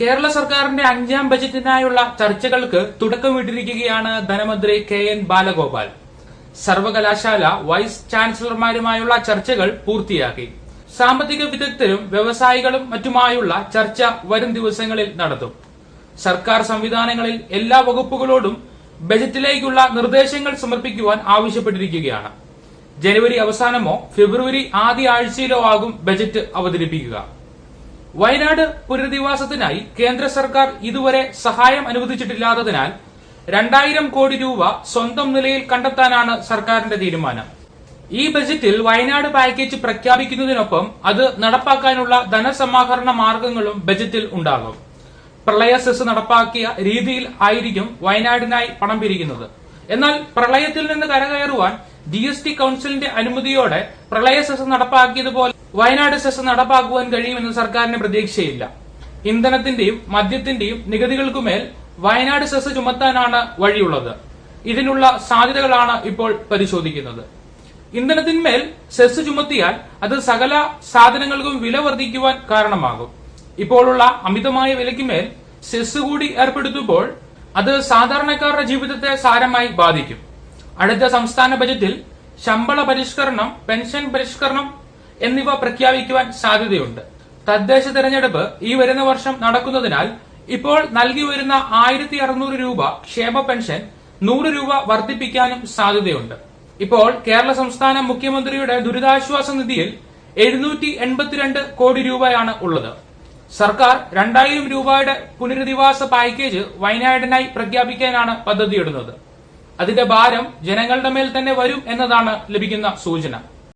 കേരള സർക്കാരിന്റെ അഞ്ചാം ബജറ്റിനായുള്ള ചർച്ചകൾക്ക് തുടക്കമിട്ടിരിക്കുകയാണ് ധനമന്ത്രി കെ എൻ ബാലഗോപാൽ. സർവകലാശാല വൈസ് ചാൻസലർമാരുമായുള്ള ചർച്ചകൾ പൂർത്തിയാക്കി. സാമ്പത്തിക വിദഗ്ധരും വ്യവസായികളും മറ്റുമായുള്ള ചർച്ച വരും ദിവസങ്ങളിൽ നടത്തും. സർക്കാർ സംവിധാനങ്ങളിൽ എല്ലാ വകുപ്പുകളോടും ബജറ്റിലേക്കുള്ള നിർദ്ദേശങ്ങൾ സമർപ്പിക്കുവാൻ ആവശ്യപ്പെട്ടിരിക്കുകയാണ്. ജനുവരി അവസാനമോ ഫെബ്രുവരി ആദ്യ ആഴ്ചയിലോ ആകും ബജറ്റ് അവതരിപ്പിക്കുക. വയനാട് പുനരധിവാസത്തിനായി കേന്ദ്ര സർക്കാർ ഇതുവരെ സഹായം അനുവദിച്ചിട്ടില്ലാത്തതിനാൽ രണ്ടായിരം കോടി രൂപ സ്വന്തം നിലയിൽ കണ്ടെത്താനാണ് സർക്കാരിന്റെ തീരുമാനം. ഈ ബജറ്റിൽ വയനാട് പാക്കേജ് പ്രഖ്യാപിക്കുന്നതിനൊപ്പം അത് നടപ്പാക്കാനുള്ള ധനസമാഹരണ മാർഗങ്ങളും ബജറ്റിൽ ഉണ്ടാകും. പ്രളയ സെസ് നടപ്പാക്കിയ രീതിയിൽ ആയിരിക്കും വയനാടിനായി പണം പിരിക്കുന്നത് എന്നാൽ പ്രളയത്തിൽ നിന്ന് കരകയറുവാൻ ജി എസ് ടി കൌൺസിലിന്റെ അനുമതിയോടെ പ്രളയ സെസ് നടപ്പാക്കിയതുപോലെ വയനാട് സെസ് നടപ്പാക്കുവാൻ കഴിയുമെന്ന് സർക്കാരിന് പ്രതീക്ഷയില്ല. ഇന്ധനത്തിന്റെയും മദ്യത്തിന്റെയും നികുതികൾക്കുമേൽ വയനാട് സെസ് ചുമത്താനാണ് വഴിയുള്ളത്. ഇതിനുള്ള സാധ്യതകളാണ് ഇപ്പോൾ പരിശോധിക്കുന്നത്. ഇന്ധനത്തിന്മേൽ സെസ് ചുമത്തിയാൽ അത് സകല സാധനങ്ങൾക്കും വില വർദ്ധിക്കുവാൻ കാരണമാകും. ഇപ്പോഴുള്ള അമിതമായ വിലയ്ക്കുമേൽ സെസ് കൂടി ഏർപ്പെടുത്തുമ്പോൾ അത് സാധാരണക്കാരുടെ ജീവിതത്തെ സാരമായി ബാധിക്കും. അടുത്ത സംസ്ഥാന ബജറ്റിൽ ശമ്പള പരിഷ്കരണം പെൻഷൻ പരിഷ്കരണം എന്നിവ പ്രഖ്യാപിക്കുവാൻ സാധ്യതയുണ്ട്. തദ്ദേശ തെരഞ്ഞെടുപ്പ് ഈ വരുന്ന വർഷം നടക്കുന്നതിനാൽ ഇപ്പോൾ നൽകി വരുന്ന ആയിരത്തി അറുന്നൂറ് രൂപ ക്ഷേമ പെൻഷൻ നൂറ് രൂപ വർദ്ധിപ്പിക്കാനും സാധ്യതയുണ്ട്. ഇപ്പോൾ കേരള സംസ്ഥാന മുഖ്യമന്ത്രിയുടെ ദുരിതാശ്വാസ നിധിയിൽ എഴുന്നൂറ്റി എൺപത്തിരണ്ട് കോടി രൂപയാണ് ഉള്ളത്. സർക്കാർ രണ്ടായിരം രൂപയുടെ പുനരധിവാസ പാക്കേജ് വയനാടിനായി പ്രഖ്യാപിക്കാനാണ് പദ്ധതിയിടുന്നത്. അതിന്റെ ഭാരം ജനങ്ങളുടെ മേൽ തന്നെ വരും എന്നതാണ് ലഭിക്കുന്ന സൂചന.